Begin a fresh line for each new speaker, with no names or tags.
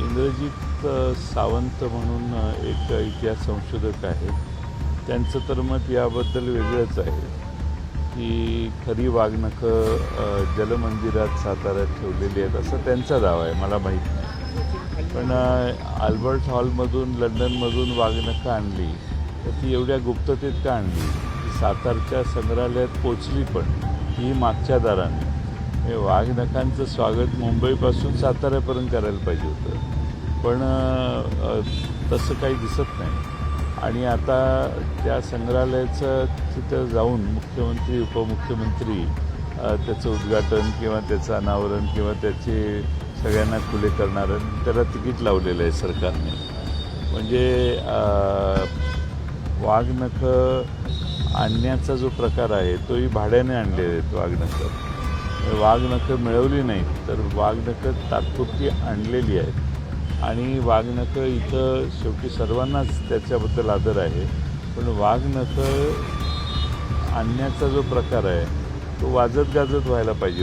इंद्रजित सावंत म्हणून एक इतिहास संशोधक आहेत. त्यांचं तर मत याबद्दल वेगळंच आहे. की खरी वाघनखं जलमंदिरात साताऱ्यात ठेवलेली आहेत असा त्यांचा दावा आहे. मला माहीत नाही. पण आल्बर्ट हॉलमधून लंडनमधून वाघनखं आणली तर ती एवढ्या गुप्ततेत का आणली? सातारच्या संग्रहालयात पोचली पण ही मागच्या दाराने. हे वाघनखांचं स्वागत मुंबईपासून साताऱ्यापर्यंत करायला पाहिजे होतं. पण तसं काही दिसत नाही. आणि आता त्या संग्रहालयाचं तिथं जाऊन मुख्यमंत्री उपमुख्यमंत्री त्याचं उद्घाटन किंवा त्याचं अनावरण किंवा त्याचे सगळ्यांना खुले करणारं त्याला तिकीट लावलेलं आहे सरकारने. म्हणजे वाघनखं आणण्याचा जो प्रकार आहे तोही भाड्याने आणलेले आहेत वाघनखं. वाघनखं मिळवली नाहीत तर वाघनखं तात्पुरती आणलेली आहेत. आणि वाघनखं इथं शेवटी सर्वांनाच त्याच्याबद्दल आदर आहे. पण वाघनखं आणण्याचा जो प्रकार आहे तो वाजत गाजत व्हायला पाहिजे होता.